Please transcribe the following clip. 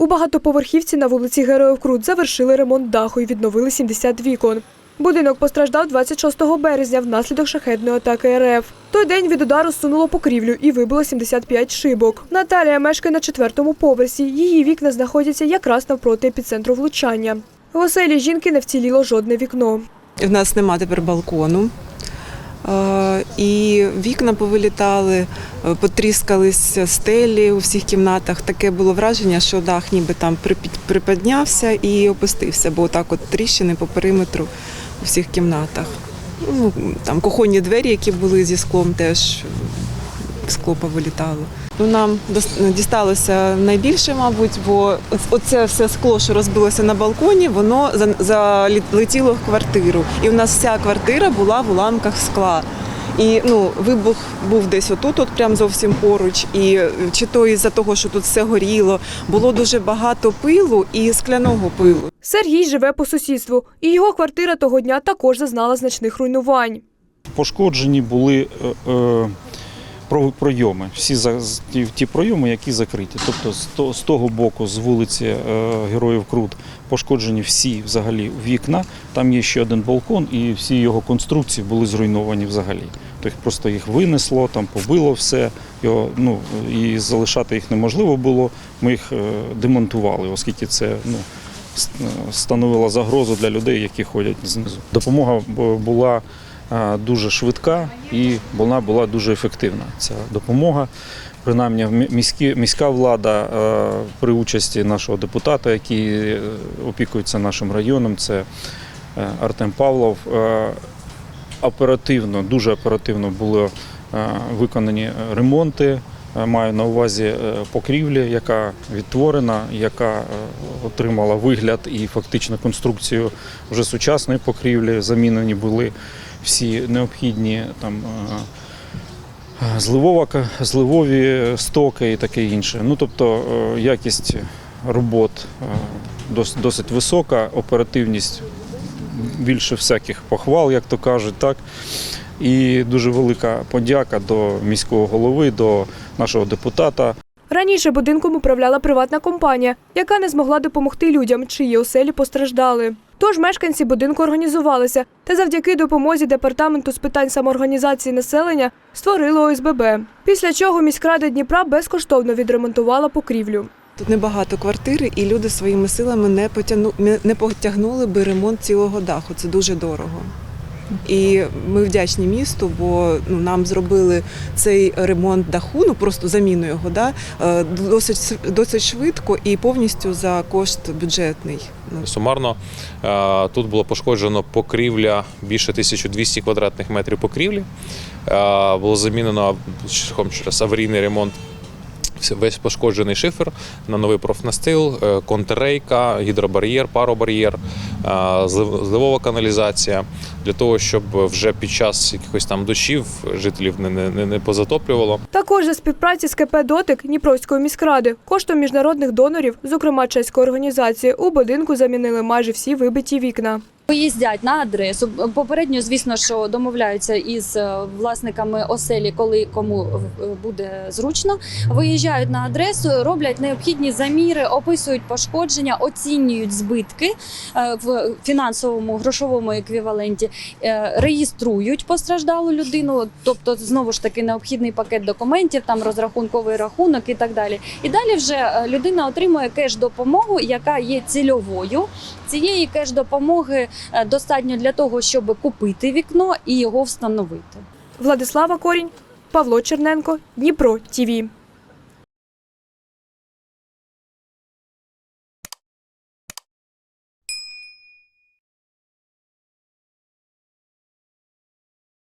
У багатоповерхівці на вулиці Героїв Крут завершили ремонт даху і відновили 70 вікон. Будинок постраждав 26 березня внаслідок шахетної атаки РФ. Той день від удару сунуло покрівлю і вибило 75 шибок. Наталія мешкає на четвертому поверсі. Її вікна знаходяться якраз навпроти епіцентру влучання. В оселі жінки не вціліло жодне вікно. В нас нема тепер балкону. Е, І вікна повилітали, е, потріскались стелі у всіх кімнатах. Таке було враження, що дах ніби там припіднявся і опустився, бо так от тріщини по периметру у всіх кімнатах. Ну, там кухонні двері, які були зі склом, теж е, повилітало. Ну, нам дісталося найбільше, мабуть, бо оц- оце все скло, що розбилося на балконі, воно залетіло в квартиру. І в нас вся квартира була в уламках скла. І ну, вибух був десь отут, от прям зовсім поруч. І чи то із-за того, що тут все горіло, було дуже багато пилу і скляного пилу. Сергій живе по сусідству, і його квартира того дня також зазнала значних руйнувань. Пошкоджені були е, е, пройоми, всі ті, пройоми, які закриті. Тобто з, того боку, з вулиці е, Героїв Крут, пошкоджені всі взагалі вікна. Там є ще один балкон, і всі його конструкції були зруйновані взагалі. Тобто просто їх винесло, там побило все, його, ну, і залишати їх неможливо було. Ми їх е, демонтували, оскільки це ну, е, становило загрозу для людей, які ходять знизу. Допомога була дуже швидка і вона була дуже ефективна. Ця допомога. Принаймні, міська влада при участі нашого депутата, який е, опікується нашим районом, це е, Артем Павлов. е, Оперативно, дуже оперативно були виконані ремонти. Маю на увазі покрівлі, яка відтворена, яка отримала вигляд і фактично конструкцію вже сучасної покрівлі. Замінені були всі необхідні там е, зливова, зливові стоки і таке інше. Ну тобто е, якість робот е, досить висока, оперативність більше всяких похвал, як то кажуть, так. І дуже велика подяка до міського голови, до нашого депутата. Раніше будинком управляла приватна компанія, яка не змогла допомогти людям, чиї оселі постраждали. Тож мешканці будинку організувалися та завдяки допомозі департаменту з питань самоорганізації населення створили ОСББ. Після чого міськрада Дніпра безкоштовно відремонтувала покрівлю. Тут небагато квартири, і люди своїми силами не потягну не- не потягнули би ремонт цілого даху. Це дуже дорого. І ми вдячні місту, бо ну, нам зробили цей ремонт даху, ну просто заміну його, да, е, досить досить швидко і повністю за кошт бюджетний. Ну, Сумарно е, тут було пошкоджено покрівля більше 1200 квадратних метрів покрівлі. Е, Було замінено аварійний ремонт весь пошкоджений шифер на новий профнастил, е, контррейка, гідробар'єр, паробар'єр, е, зливова каналізація для того, щоб вже під час якихось там дощів жителів не, не, не- не позатоплювало. Також за співпраці з КП Дотик Дніпровської міськради коштом міжнародних донорів, зокрема чеської організації, у будинку замінили майже всі вибиті вікна. Виїздять на адресу. Попередньо, звісно, що домовляються із е, власниками оселі, коли кому е, буде зручно. Виїжджають на адресу, роблять необхідні заміри, описують пошкодження, оцінюють збитки е, в фінансовому грошовому еквіваленті, реєструють постраждалу людину, тобто знову ж таки необхідний пакет документів, там розрахунковий рахунок і так далі. І далі вже людина отримує кеш допомогу, яка є цільовою. Цієї кеш допомоги достатньо для того, щоб купити вікно і його встановити. Владислава Корінь, Павло Черненко, Дніпро ТІВІ.